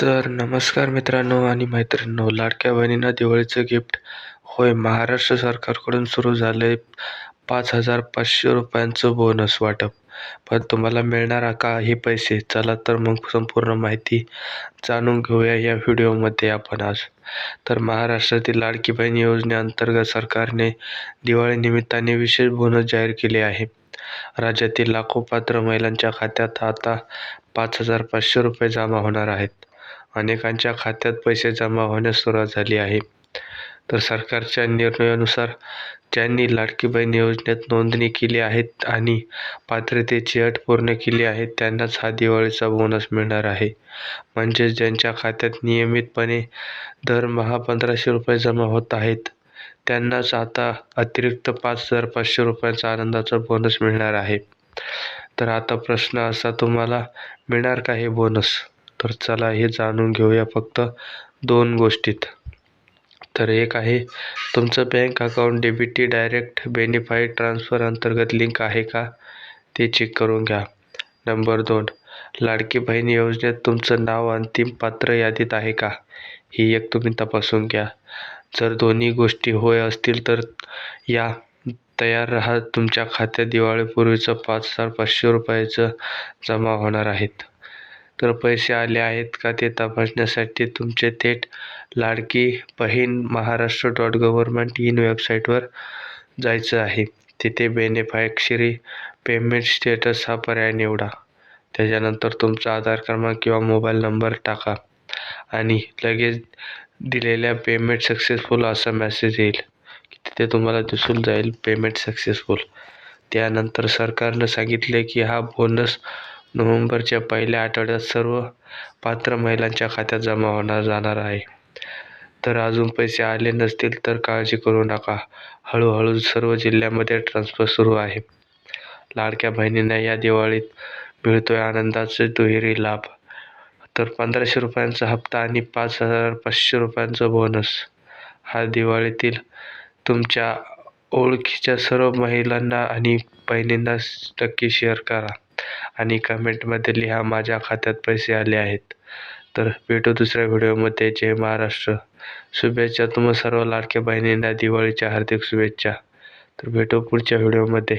तर नमस्कार मित्रांनो आणि मैत्रिणींनो लाडक्या बहिणींना दिवाळीचं गिफ्ट. होय महाराष्ट्र सरकारकडून सुरू झालं आहे पाच हजार पाचशे रुपयांचं बोनस वाटप. पण तुम्हाला मिळणार का हे पैसे? चला तर मग संपूर्ण माहिती जाणून घेऊया या व्हिडिओमध्ये आपण आज. तर महाराष्ट्रातील लाडकी बहीण योजनेअंतर्गत सरकारने दिवाळीनिमित्ताने विशेष बोनस जाहीर केले आहे. राज्यातील लाखो पात्र महिलांच्या खात्यात आता पाच हजार पाचशे रुपये जमा होणार आहेत. अनेकांच्या खात्यात पैसे जमा होण्यास सुरुवात झाली आहे. तर सरकारच्या निर्णयानुसार ज्यांनी लाडकी बहीण योजनेत नोंदणी केली आहे आणि पात्रतेची अट पूर्ण केली आहे त्यांनाच हा दिवाळीचा बोनस मिळणार आहे. म्हणजेच ज्यांच्या खात्यात नियमितपणे दरमहा पंधराशे रुपये जमा होत आहेत त्यांनाच आता अतिरिक्त पाच हजार पाचशे रुपयांचा आनंदाचा बोनस मिळणार आहे. तर आता प्रश्न असा तुम्हाला मिळणार का हे बोनस तर चला हे जाणून घेऊया फक्त दोन गोष्टीत. तर एक आहे तुमचं bank account DBT direct benefit transfer अंतर्गत लिंक आहे का? ते चेक करून घ्या. नंबर दोन लाडकी बहीण योजनेत तुमचं नाव अंतिम पात्र यादीत आहे का? ही एक तुम्ही तपासून घ्या. जर दोन्ही गोष्टी होय असतील तर या तयार राहा. तुमच्या खात्यात दिवाळीपूर्वीचं पाच हजार पाचशे रुपयाचं जमा होणार आहेत. तर पैसे आले आहेत का ते तपासण्यासाठी तुमचे थेट Ladki Bahin Maharashtra dot government in वेबसाईटवर जायचं आहे. तिथे बेनिफायक्षरी पेमेंट स्टेटस हा पर्याय निवडा. त्याच्यानंतर तुमचा आधार क्रमांक किंवा मोबाईल नंबर टाका आणि लगेच दिलेल्या पेमेंट सक्सेसफुल असा मेसेज येईल तिथे तुम्हाला दिसून जाईल पेमेंट सक्सेसफुल. त्यानंतर सरकारनं सांगितले की हा बोनस नोव्हेंबरच्या पहिल्या आठवड्यात सर्व पात्र महिलांच्या खात्यात जमा होणार जाणार आहे. तर अजून पैसे आले नसतील तर काळजी करू नका. हळूहळू सर्व जिल्ह्यामध्ये ट्रान्सफर सुरू आहे. लाडक्या बहिणींना या दिवाळीत मिळतोय आनंदाचे दुहेरी लाभ. तर पंधराशे रुपयांचा हप्ता आणि पाच हजार पाचशे रुपयांचा बोनस हा दिवाळीतील तुमच्या ओळखीच्या सर्व महिलांना आणि बहिणींना नक्की शेअर करा. आणि कमेंटमध्ये लिहा माझ्या खात्यात पैसे आले आहेत. तर भेटू दुसऱ्या व्हिडिओमध्ये जय महाराष्ट्र. शुभेच्छा तुम्हा सर्व लाडक्या बहिणींना दिवाळीच्या हार्दिक शुभेच्छा. तर भेटू पुढच्या व्हिडिओमध्ये